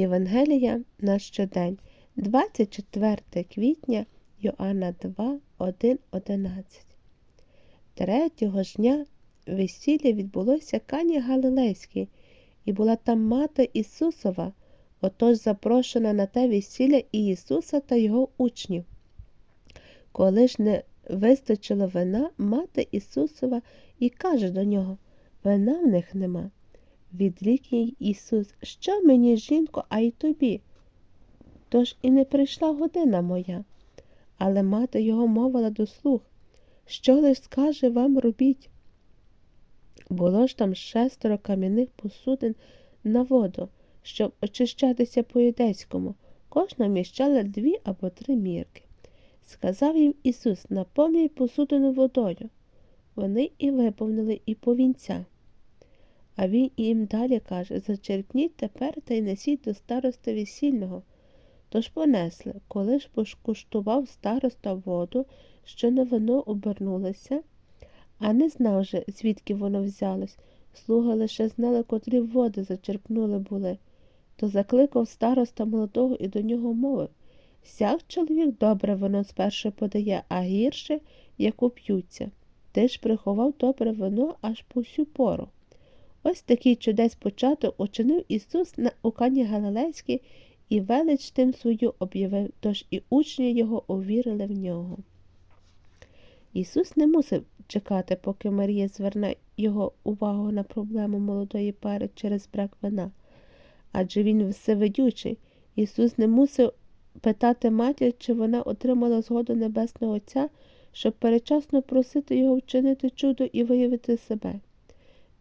Євангелія на щодень, 24 квітня Йоанна 2, 1, 11. Третього ж дня весілля відбулося Кані Галилейській, і була там мати Ісусова, отож запрошена на те весілля і Ісуса та його учнів. Коли ж не вистачило вина, мати Ісусова і каже до нього Вина в них нема. Відрік Ісус, що мені, жінко, а й тобі? Тож і не прийшла година моя. Але мати його мовила до слуг, що лиш скаже вам робіть. Було ж там шестеро кам'яних посудин на воду, щоб очищатися по юдейському, кожна вміщала дві або три мірки. Сказав їм Ісус, наповнюй посудину водою. Вони і виповнили і повінця. А він їм далі каже Зачерпніть тепер та й несіть до староста весільного. Тож понесли, коли ж покуштував староста воду, що на вино обернулося, а не знав же, звідки воно взялось. Слуги лише знали, котрі води зачерпнули були. То закликав староста молодого і до нього мовив Сяк чоловік добре вино спершу подає, а гірше, як уп'ються. Ти ж приховав добре вино аж по всю пору. Ось такий чудес початок учинив Ісус на Укані Галилейській і велич тим свою об'явив, тож і учні його увірили в нього. Ісус не мусив чекати, поки Марія зверне його увагу на проблему молодої пари через брак вина. Адже він всевидючий. Ісус не мусив питати матір, чи вона отримала згоду Небесного Отця, щоб перечасно просити його вчинити чудо і виявити себе.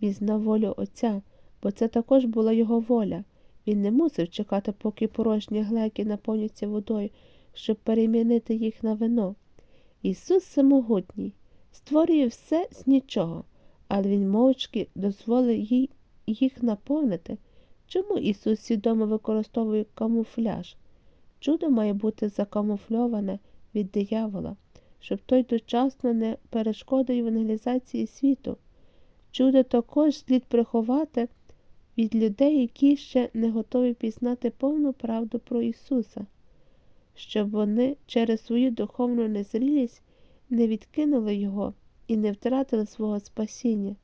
Він знав волю Отця, бо це також була його воля. Він не мусив чекати, поки порожні глеки наповняться водою, щоб перемінити їх на вино. Ісус самогутній, створює все з нічого, але Він мовчки дозволив їй їх наповнити. Чому Ісус свідомо використовує камуфляж? Чудо має бути закамуфльоване від диявола, щоб той дочасно не перешкодив евангелізації світу. Чудо також слід приховати від людей, які ще не готові пізнати повну правду про Ісуса, щоб вони через свою духовну незрілість не відкинули Його і не втратили свого спасіння.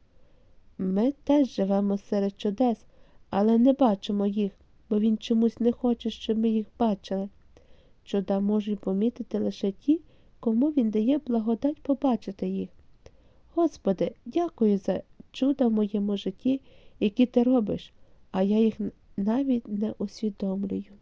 Ми теж живемо серед чудес, але не бачимо їх, бо Він чомусь не хоче, щоб ми їх бачили. Чуда можуть помітити лише ті, кому він дає благодать побачити їх. Господи, дякую за чуда в моєму житті, які ти робиш, а я їх навіть не усвідомлюю.